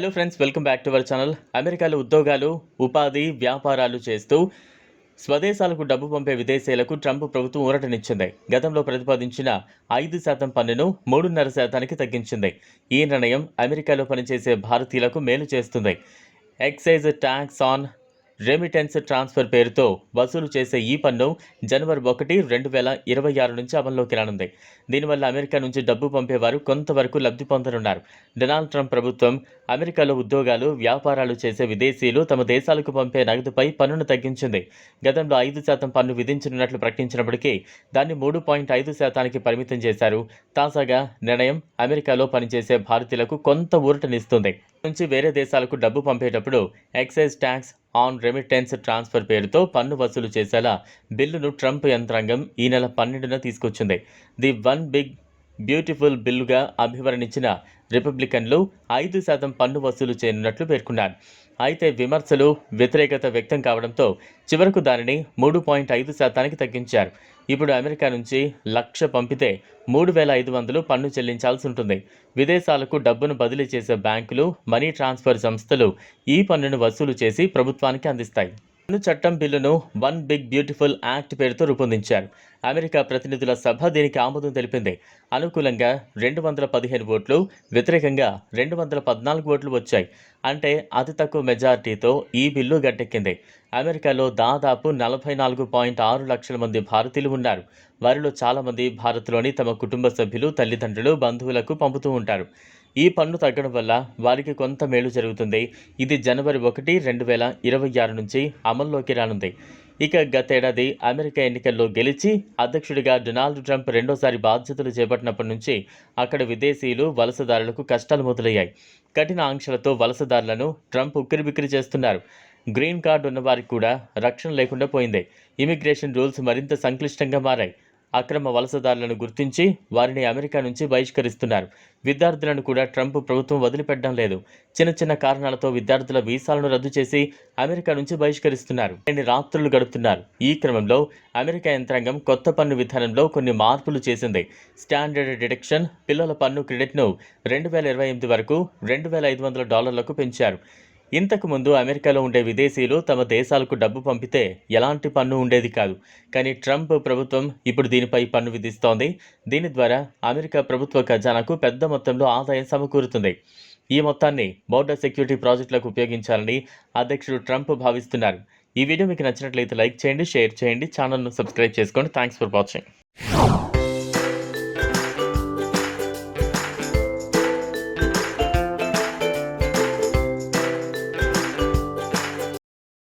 Hello friends welcome back to our channel అమెరికాలో ఉద్యోగాలు ఉపాధి వ్యాపారాలు చేస్తూ స్వదేశాలకు డబ్బు పంపే విదేశీయులకు ట్రంప్ ప్రభుత్వం ఊరటనిచ్చింది. గతంలో ప్రతిపాదించిన ఐదు శాతం పన్నును మూడున్నర శాతానికి తగ్గించింది. ఈ నిర్ణయం అమెరికాలో పనిచేసే భారతీయులకు మేలు చేస్తుంది. Excise tax on remittance transfer పేరుతో వసూలు చేసే ఈ పన్ను జనవరి ఒకటి రెండు వేల ఇరవై ఆరు నుంచి అమల్లోకి రానుంది. దీనివల్ల అమెరికా నుంచి డబ్బు పంపేవారు కొంతవరకు లబ్ధి పొందనున్నారు. డొనాల్డ్ ట్రంప్ ప్రభుత్వం అమెరికాలో ఉద్యోగాలు వ్యాపారాలు చేసే విదేశీయులు తమ దేశాలకు పంపే నగదుపై పన్నును తగ్గించింది. గతంలో ఐదు శాతం పన్ను విధించనున్నట్లు ప్రకటించినప్పటికీ దాన్ని మూడు పాయింట్ ఐదు శాతానికి పరిమితం చేశారు. తాజాగా నిర్ణయం అమెరికాలో పనిచేసే భారతీయులకు కొంత ఊరటనిస్తుంది. నుంచి వేరే దేశాలకు డబ్బు పంపేటప్పుడు excise tax on remittance transfer పేరుతో పన్ను వసూలు చేసేలా బిల్లును ట్రంప్ యంత్రాంగం ఈ నెల పన్నెండున తీసుకొచ్చింది. ది వన్ బిగ్ బ్యూటిఫుల్ బిల్లుగా అభివర్ణించిన రిపబ్లికన్లు ఐదు శాతం పన్ను వసూలు చేయనున్నట్లు పేర్కొన్నారు. అయితే విమర్శలు వ్యతిరేకత వ్యక్తం కావడంతో చివరకు దానిని మూడు పాయింట్ ఐదు శాతానికి తగ్గించారు. ఇప్పుడు అమెరికా నుంచి లక్ష పంపితే మూడు వేల ఐదు వందలు పన్ను చెల్లించాల్సి ఉంటుంది. విదేశాలకు డబ్బును బదిలీ చేసే బ్యాంకులు మనీ ట్రాన్స్ఫర్ సంస్థలు ఈ పన్నును వసూలు చేసి ప్రభుత్వానికి అందిస్తాయి. పన్ను చట్టం బిల్లును వన్ బిగ్ బ్యూటిఫుల్ యాక్ట్ పేరుతో రూపొందించారు. అమెరికా ప్రతినిధుల సభ దీనికి ఆమోదం తెలిపింది. అనుకూలంగా రెండు వందల పదిహేను ఓట్లు వ్యతిరేకంగా రెండు వందల పద్నాలుగు ఓట్లు వచ్చాయి. అంటే అతి తక్కువ మెజారిటీతో ఈ బిల్లు గట్టెక్కింది. అమెరికాలో దాదాపు నలభై నాలుగు పాయింట్ ఆరు లక్షల మంది భారతీయులు ఉన్నారు. వారిలో చాలామంది భారత్లోని తమ కుటుంబ సభ్యులు తల్లిదండ్రులు బంధువులకు పంపుతూ ఉంటారు. ఈ పన్ను తగ్గడం వల్ల వారికి కొంత మేలు జరుగుతుంది. ఇది జనవరి ఒకటి రెండు వేల ఇరవై ఆరు నుంచి అమల్లోకి రానుంది. ఇక గతేడాది అమెరికా ఎన్నికల్లో గెలిచి అధ్యక్షుడిగా డొనాల్డ్ ట్రంప్ రెండోసారి బాధ్యతలు చేపట్టినప్పటి నుంచి అక్కడ విదేశీయులు వలసదారులకు కష్టాలు మొదలయ్యాయి. కఠిన ఆంక్షలతో వలసదారులను ట్రంప్ ఉక్కిరిబిక్కిరి చేస్తున్నారు. గ్రీన్ కార్డు ఉన్నవారికి కూడా రక్షణ లేకుండా పోయింది. ఇమిగ్రేషన్ రూల్స్ మరింత సంక్లిష్టంగా మారాయి. అక్రమ వలసదారులను గుర్తించి వారిని అమెరికా నుంచి బహిష్కరిస్తున్నారు. విద్యార్థులను కూడా ట్రంప్ ప్రభుత్వం వదిలిపెట్టడం లేదు. చిన్న చిన్న కారణాలతో విద్యార్థుల వీసాలను రద్దు చేసి అమెరికా నుంచి బహిష్కరిస్తున్నారు. కొన్ని రాత్రులు గడుపుతున్నారు? ఈ క్రమంలో అమెరికా యంత్రాంగం కొత్త పన్ను విధానంలో కొన్ని మార్పులు చేసింది. స్టాండర్డ్ డిడక్షన్ పిల్లల పన్ను క్రెడిట్ను రెండు వేల ఇరవై ఎనిమిది వరకు రెండు వేల ఐదు వందల డాలర్లకు పెంచారు. ఇంతకు ముందు అమెరికాలో ఉండే విదేశీయులు తమ దేశాలకు డబ్బు పంపితే ఎలాంటి పన్ను ఉండేది కాదు. కానీ ట్రంప్ ప్రభుత్వం ఇప్పుడు దీనిపై పన్ను విధిస్తోంది. దీని ద్వారా అమెరికా ప్రభుత్వ ఖజానాకు పెద్ద మొత్తంలో ఆదాయం సమకూరుతుంది. ఈ మొత్తాన్ని బోర్డర్ సెక్యూరిటీ ప్రాజెక్టులకు ఉపయోగించాలని అధ్యక్షుడు ట్రంప్ భావిస్తున్నారు. ఈ వీడియో మీకు నచ్చినట్లయితే లైక్ చేయండి షేర్ చేయండి ఛానల్ను సబ్స్క్రైబ్ చేసుకోండి. Thanks for watching.